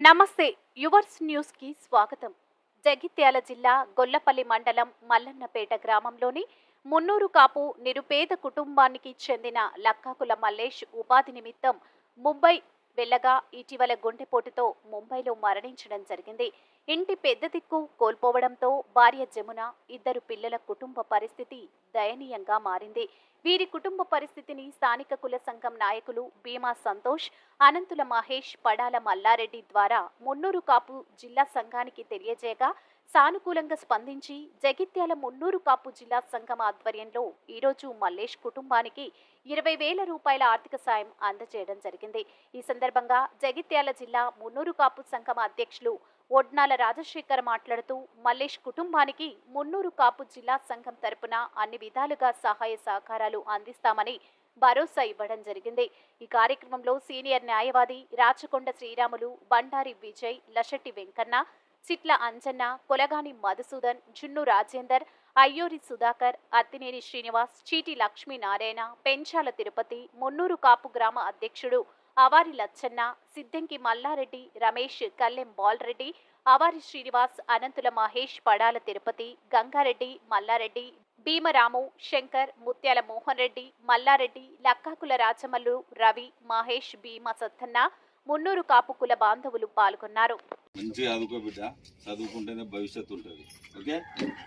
నమస్తే యువర్స్ న్యూస్కి స్వాగతం. జగిత్యాల జిల్లా గొల్లపల్లి మండలం మల్లన్నపేట గ్రామంలోని మున్నూరు కాపు నిరుపేద కుటుంబానికి చెందిన లక్కాకుల మల్లేష్ ఉపాధి నిమిత్తం ముంబై వెళ్ళగా ఇటీవల గుండెపోటుతో ముంబైలో మరణించడం జరిగింది. ఇంటి పెద్ద దిక్కు కోల్పోవడంతో భార్య జమున ఇద్దరు పిల్లల కుటుంబ పరిస్థితి దయనీయంగా మారింది. వీరి కుటుంబ పరిస్థితిని స్థానిక కుల సంఘం నాయకులు భీమా సంతోష్ అనంతుల మహేష్ పడాల మల్లారెడ్డి ద్వారా మున్నూరు కాపు జిల్లా సంఘానికి తెలియజేయగా సానుకూలంగా స్పందించి జగిత్యాల మున్నూరు కాపు జిల్లా సంఘం ఆధ్వర్యంలో ఈరోజు మల్లేష్ కుటుంబానికి ఇరవై వేల రూపాయల ఆర్థిక సాయం అందజేయడం జరిగింది. ఈ సందర్భంగా జగిత్యాల జిల్లా మున్నూరు కాపు సంఘం అధ్యక్షులు ఒడ్నాల రాజశేఖర్ మాట్లాడుతూ మల్లేష్ కుటుంబానికి మున్నూరు కాపు జిల్లా సంఘం తరపున అన్ని విధాలుగా సహాయ సహకారాలు అందిస్తామని భరోసా ఇవ్వడం జరిగింది. ఈ కార్యక్రమంలో సీనియర్ న్యాయవాది రాచకొండ శ్రీరాములు బండారి విజయ్ లషటి వెంకన్న చిట్ల అంజన్న కొలగాని మధుసూదన్ జున్ను రాజేందర్ అయ్యూరి సుధాకర్ అత్తినేని శ్రీనివాస్ చీటి లక్ష్మీనారాయణ పెంచాల తిరుపతి మున్నూరు కాపు గ్రామ అధ్యక్షుడు అవారి లచ్చన్న సిద్దంకి మల్లారెడ్డి రమేష్ కల్లెం బాల్రెడ్డి అవారి శ్రీనివాస్ అనంతుల మహేష్ పడాల తిరుపతి గంగారెడ్డి మల్లారెడ్డి భీమరాము శంకర్ ముత్యాల మోహన్ రెడ్డి మల్లారెడ్డి లక్కాకుల రాజమల్లు రవి మహేష్ భీమ సత్తన్న మున్నూరు కాపు కుల బాంధవులు పాల్గొన్నారు. మంచిగా చదువుకో బిడ్డ. చదువుకుంటేనే భవిష్యత్తు ఉంటుంది. ఓకే?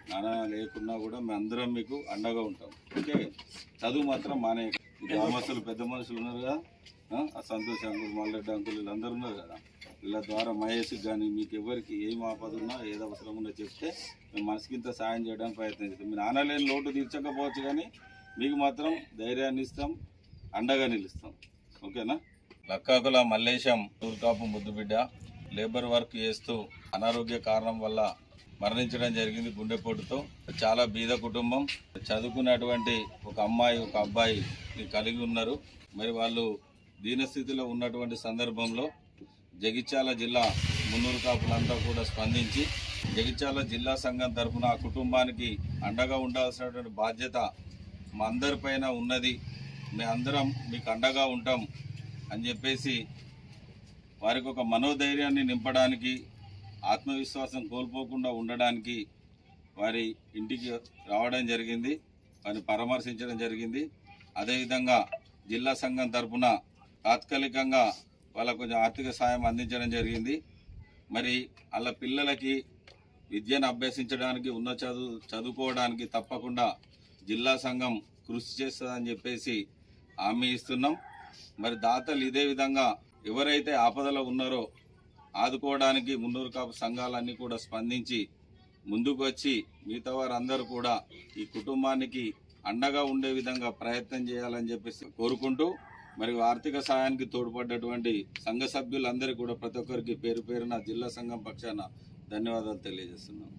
నానా లేకున్నా కూడా మేము అందరం మీకు అండగా ఉంటాం. ఓకే? చదువు మాత్రం మానే. గ్రామస్తులు పెద్ద మనుషులు ఉన్నారు కదా? ఆ, సంతోష్ అంకుల్ మల్లెడ్డి అంకులు వీళ్ళందరూ ఉన్నారు కదా? వీళ్ళ ద్వారా మహేష్కి కానీ మీకు ఎవరికి ఏం ఆపద ఉన్నా ఏది అవసరం ఉన్నా చెప్తే మేము మనసుకింత సాయం చేయడానికి ప్రయత్నం చేస్తాం. మీరు నాన్నలేని లోటు తీర్చకపోవచ్చు కానీ మీకు మాత్రం ధైర్యాన్ని ఇస్తాం అండగా నిలుస్తాం. ఓకేనా? లక్కాకుల మల్లేశం తూర్కాపు ముద్దుబిడ్డ లేబర్ వర్క్ చేస్తూ అనారోగ్య కారణం వల్ల మరణించడం జరిగింది గుండెపోటుతో. చాలా బీద కుటుంబం. చదువుకున్నటువంటి ఒక అమ్మాయి ఒక అబ్బాయి కలిగి ఉన్నారు. మరి వాళ్ళు దీనస్థితిలో ఉన్నటువంటి సందర్భంలో జగిత్యాల జిల్లా మున్నూరు కాపులంతా కూడా స్పందించి జగిత్యాల జిల్లా సంఘం తరఫున ఆ కుటుంబానికి అండగా ఉండాల్సినటువంటి బాధ్యత మా అందరిపైన ఉన్నది. మేము అందరం మీకు అండగా ఉంటాం. అని చెప్పేసి వారికి ఒక మనోధైర్యాన్ని నింపడానికి ఆత్మవిశ్వాసం కోల్పోకుండా ఉండడానికి వారి ఇంటికి రావడం జరిగింది వారిని పరామర్శించడం జరిగింది. అదేవిధంగా జిల్లా సంఘం తరపున తాత్కాలికంగా వాళ్ళకు కొంచెం ఆర్థిక సాయం అందించడం జరిగింది. మరి వాళ్ళ పిల్లలకి విద్యను అభ్యసించడానికి ఉన్న చదువు చదువుకోవడానికి తప్పకుండా జిల్లా సంఘం కృషి చేస్తుందని చెప్పేసి హామీ ఇస్తున్నాం. మరి దాతలు ఇదే విధంగా ఎవరైతే ఆపదలో ఉన్నారో ఆదుకోవడానికి మున్నూరు కాపు సంఘాలన్నీ కూడా స్పందించి ముందుకు వచ్చి మిగతా వారందరూ కూడా ఈ కుటుంబానికి అండగా ఉండే విధంగా ప్రయత్నం చేయాలని చెప్పేసి కోరుకుంటూ మరి ఆర్థిక సహాయానికి తోడ్పడ్డటువంటి సంఘ సభ్యులందరికీ కూడా ప్రతి ఒక్కరికి పేరు పేరున జిల్లా సంఘం పక్షాన ధన్యవాదాలు తెలియజేస్తున్నాం.